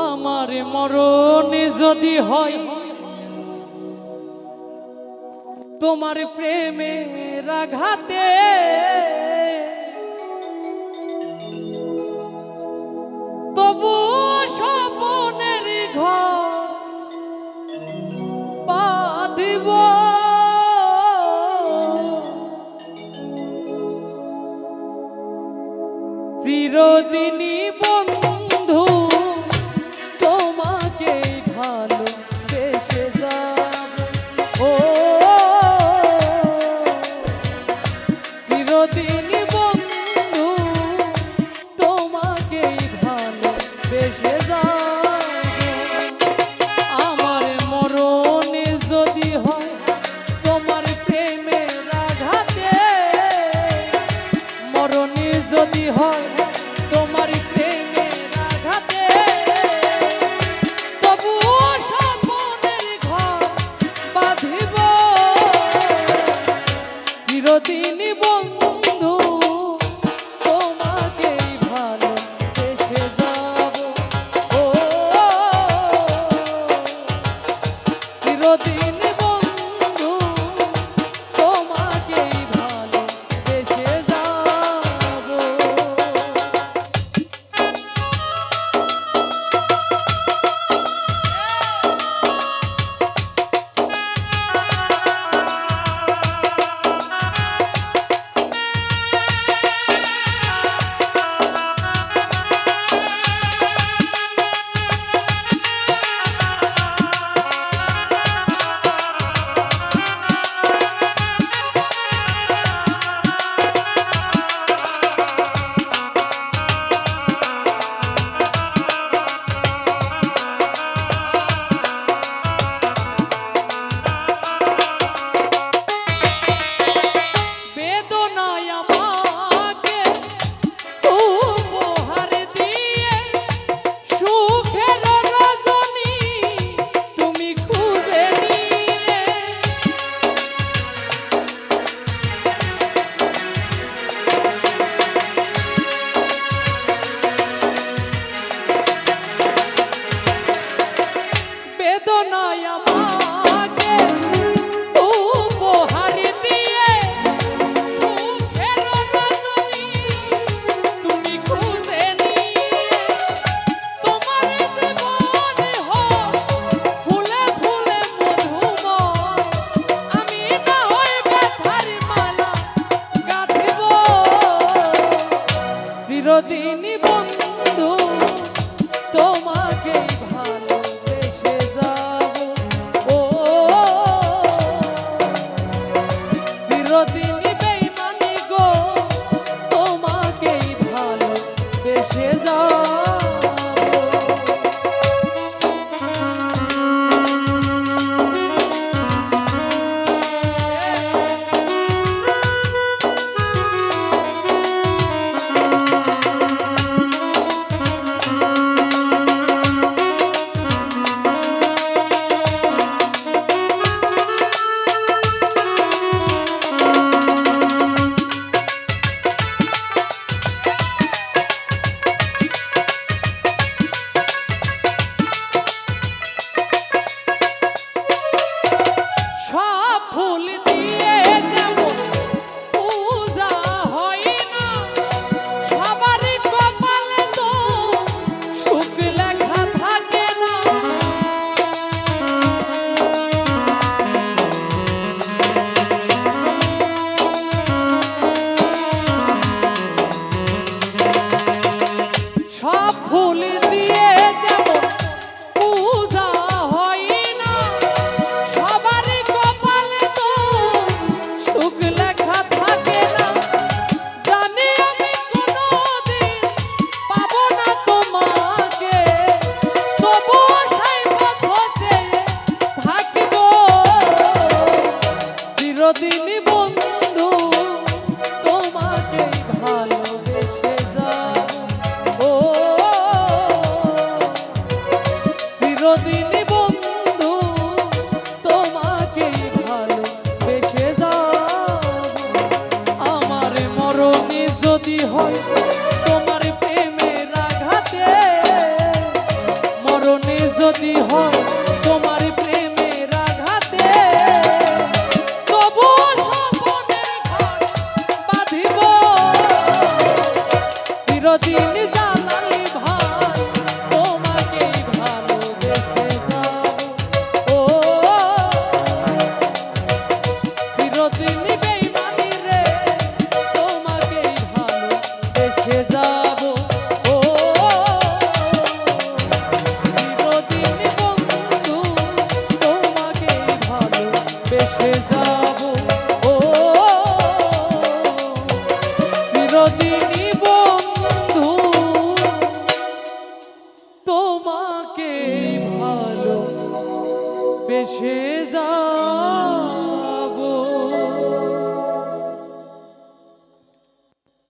আমার মরণ যদি হয় তোমার প্রেমের আঘাতে তোমাকেই ভালো be me. চিরদিন বন্ধু তোমার চিরদিন জানালি ভাই তোমাকেই ভালোবেসে যাব। ও, চিরদিন বেইমানি রে তোমাকেই ভালোবেসে যাব। ও, চিরদিন বন্ধু তোমাকেই ভালোবেসে যাব। ভালো বেশে যা